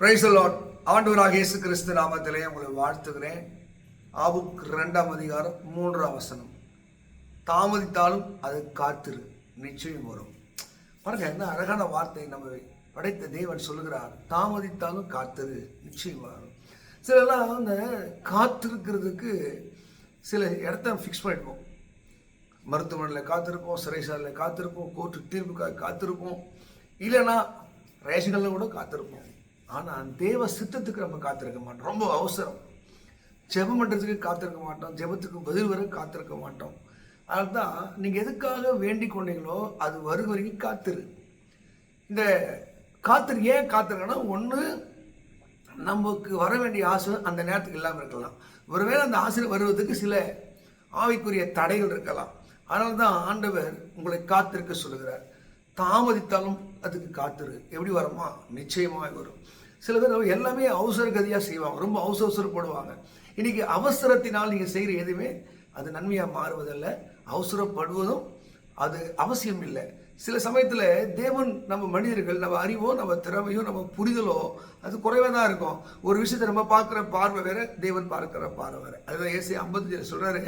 பிரைசலோட் ஆண்டவராக இயேசு கிறிஸ்து நாமத்திலே உங்களை வாழ்த்துகிறேன். ஆபுக் ரெண்டாம் அதிகாரம் மூன்றாம் வசனம். தாமதித்தாலும் அது காத்திரு நிச்சயம் வரும். பாருங்க என்ன அழகான வார்த்தை நம்ம படைத்த தேவன் சொல்லுகிறார். தாமதித்தாலும் காத்திரு நிச்சயம் வரும். சிலலாம் அந்த காத்திருக்கிறதுக்கு சில இடத்த ஃபிக்ஸ் பண்ணிடுவோம். மருத்துவமனையில் காத்திருப்போம் சிறைசாலையில் காத்திருப்போம் கோர்ட்டு தீர்ப்புக்காக காத்திருப்போம். இல்லைன்னா ரேஷன்களில் கூட காத்திருப்போம். ஆனால் தேவ சித்தத்துக்கு நம்ம காத்திருக்க மாட்டோம். ரொம்ப அவசரம். ஜெபம் பண்ணுறதுக்கு காத்திருக்க மாட்டோம். ஜெபத்துக்கு பதில் வர காத்திருக்க மாட்டோம். அதுதான் நீங்கள் எதுக்காக வேண்டிக் கொண்டீங்களோ அது வரும் வரைக்கும் காத்திரு. இந்த காத்திரு ஏன் காத்திருக்கன்னா ஒன்று நமக்கு வர வேண்டிய ஆசை அந்த நேரத்துக்கு இல்லாமல் இருக்கலாம். ஒருவேளை அந்த ஆசை வருவதற்கு சில ஆவிக்குரிய தடைகள் இருக்கலாம். அதனால தான் ஆண்டவர் உங்களை காத்திருக்க சொல்லுகிறார். தாமதித்தாலும் அதுக்கு காத்திரு. எப்படி வருமா? நிச்சயமாக வரும். சில பேர் எல்லாமே அவசர கதியாக செய்வாங்க. ரொம்ப அவசர அவசரப்படுவாங்க. இன்னைக்கு அவசரத்தினால் நீங்கள் செய்கிற எதுவுமே அது நன்மையாக மாறுவதில்லை. அவசரப்படுவதும் அது அவசியம் இல்லை. சில சமயத்தில் தேவன் நம்ம மனிதர்கள் நம்ம அறிவோ நம்ம திறமையோ நம்ம புரிதலோ அது குறைவாக தான் இருக்கும். ஒரு விஷயத்தை நம்ம பார்க்குற பார்வை வேற தேவன் பார்க்குற பார்வை வேற. அதுதான் ஏசி ஐம்பத்தஞ்சு சொல்கிறாரு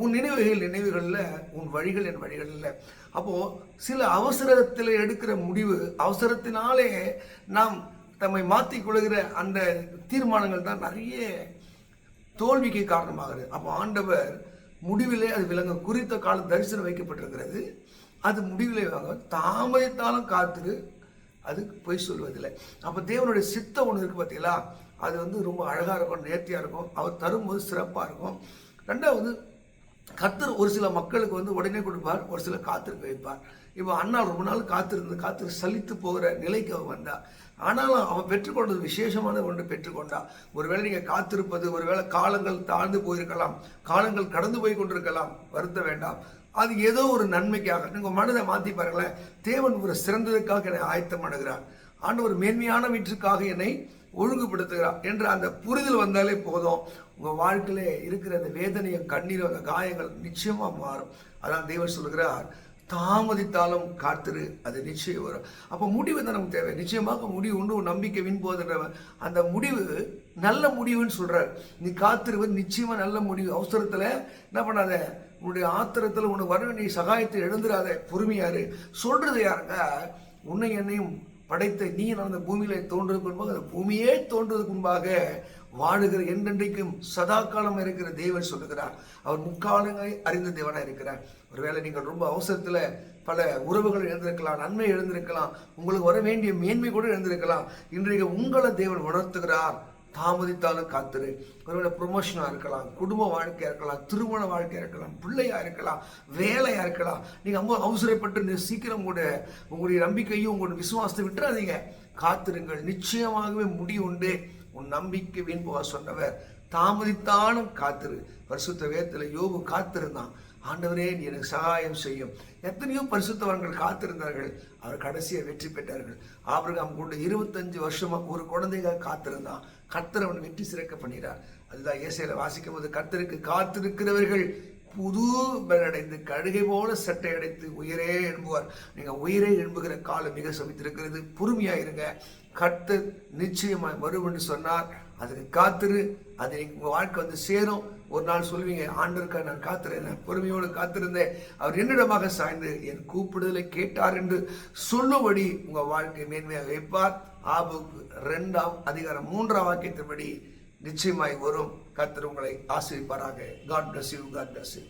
உன் நினைவுகள் நினைவுகளில் உன் வழிகள் என் வழிகள் இல்லை. அப்போது சில அவசரத்தில் எடுக்கிற முடிவு அவசரத்தினாலே நாம் தம்மை மாற்றி கொள்கிற அந்த தீர்மானங்கள் தான் நிறைய தோல்விக்கு காரணமாகுது அப்போ ஆண்டவர் முடிவிலே அது விளங்க குறித்த கால தரிசனம் வைக்கப்பட்டிருக்கிறது. அது முடிவிலே வாங்க தாமதித்தாலும் காத்துரு அது பொய் சொல்வதில்லை. அப்போ தேவனுடைய சித்தம் ஒன்று இருக்குது பார்த்தீங்களா அது வந்து ரொம்ப அழகாக இருக்கும் நேர்த்தியாக இருக்கும். அவர் தரும்போது சிறப்பாக இருக்கும். ரெண்டாவது கத்தர் ஒரு சில மக்களுக்கு வந்து உடனே கொடுப்பார் ஒரு சில காத்திருக்க வைப்பார். இப்போ அண்ணா ரொம்ப நாள் காத்திருந்து காத்திரு சலித்து போகிற நிலைக்கு அவன் வந்தா. ஆனாலும் அவன் பெற்றுக்கொண்டது விசேஷமான ஒன்று பெற்றுக்கொண்டா. ஒருவேளை நீங்கள் காத்திருப்பது ஒருவேளை காலங்கள் தாழ்ந்து போயிருக்கலாம் காலங்கள் கடந்து போய் கொண்டிருக்கலாம் வருத்த வேண்டாம். அது ஏதோ ஒரு நன்மைக்காக. நீங்கள் மனதை மாற்றி பாருங்களேன். தேவன் ஒரு சிறந்ததுக்காக என்னை ஆயத்தம் பண்ணுகிறார். ஆண்டு ஒரு மேன்மையான வீட்டுக்காக என்னை ஒழுங்குபடுத்துகிறார் என்று அந்த புரிதல் வந்தாலே போதும். உங்கள் வாழ்க்கையிலே இருக்கிற அந்த வேதனையும் கண்ணீரும் அந்த காயங்கள் நிச்சயமாக மாறும். அதான் தேவன் சொல்கிறார் தாமதித்தாலும் காத்திரு அது நிச்சயம் வரும். அப்போ முடிவு தான் நமக்கு தேவை? நிச்சயமாக முடிவு உண்டு ஒரு நம்பிக்கை வின் போதுன்றவன் அந்த முடிவு நல்ல முடிவுன்னு சொல்கிறார் நீ காத்திருவது நிச்சயமாக நல்ல முடிவு. அவசரத்தில் என்ன பண்ணாத? உன்னுடைய ஆத்திரத்தில் உனக்கு வர வேண்டிய சகாயத்தை எழுந்துடாத பொறுமையாரு சொல்கிறது யாருங்க? உன்னை என்னையும் படைத்த நீ அந்த பூமியில தோன்றுவதற்கு முன்பாக அந்த பூமியே தோன்றுவதற்கு முன்பாக வாழுகிற என்றென்றைக்கும் சதா காலம் இருக்கிற தேவன் சொல்லுகிறார். அவர் முக்காலங்களை அறிந்த தேவனாக இருக்கிறார். ஒருவேளை நீங்கள் ரொம்ப அவசரத்தில் பல உறவுகள் எழுந்திருக்கலாம் நன்மை எழுந்திருக்கலாம் உங்களுக்கு வர வேண்டிய மேன்மை கூட எழுந்திருக்கலாம். இன்றைக்கு உங்களை தேவன் உணர்த்துகிறார். தாமதித்தாலும் காத்துரு. ஒருவேளை ப்ரொமோஷனாக இருக்கலாம் குடும்ப வாழ்க்கையாக இருக்கலாம் திருமண வாழ்க்கையாக இருக்கலாம் பிள்ளையாக இருக்கலாம் வேலையாக இருக்கலாம். நீங்கள் ரொம்ப அவசரப்பட்டு சீக்கிரம் கூட உங்களுடைய நம்பிக்கையும் உங்களுடைய விசுவாசத்தை விட்டுறாதீங்க. காத்திருங்கள். நிச்சயமாகவே முடிவுண்டு உன் நம்பிக்கை வீண் போக சொன்னவர். தாமதித்தாலும் காத்திரு. பரிசுத்த வேதத்தில் யோபு காத்திருந்தான். ஆண்டவரே நீ எனக்கு சகாயம் செய்யும். எத்தனையோ பரிசுத்தவர்கள் காத்திருந்தார்கள். அவர் கடைசியை வெற்றி பெற்றார்கள். ஆபிரகாம் கொண்டு இருபத்தஞ்சு வருஷமா ஒரு குழந்தைகள் காத்திருந்தான். கர்த்தர் அவன் வெற்றி சிறக்க பண்ணினார். அதுதான் இயேசையில வாசிக்கும் போது கர்த்தருக்கு காத்திருக்கிறவர்கள் புது அடைந்து கழுகை போல சட்டை அடைத்து உயிரே எழும்புவார் நீங்க உயிரே எழும்புகிற காலம் மிக சமைத்திருக்கிறது பொறுமையா இருங்க. கர்த்தர் நிச்சயமாய் வரும்னு சொன்னார். அதுக்கு காத்திரு அது உங்கள் வாழ்க்கை வந்து சேரும். ஒரு நாள் சொல்லுவீங்க ஆண்டருக்கா நான் காத்திருந்தேன் பொறுமையோடு காத்திருந்தேன். அவர் என்னிடமாக சாய்ந்து என் கூப்பிடுதலை கேட்டார் என்று சொல்லும்படி உங்கள் வாழ்க்கை மேன்மையாக வைப்பார். ஆபுக்கு ரெண்டாம் அதிகாரம் மூன்றாம் வாக்கியத்தின்படி நிச்சயமாய் வரும். கர்த்தர் உங்களை ஆசிரிப்பாராக God bless you God bless you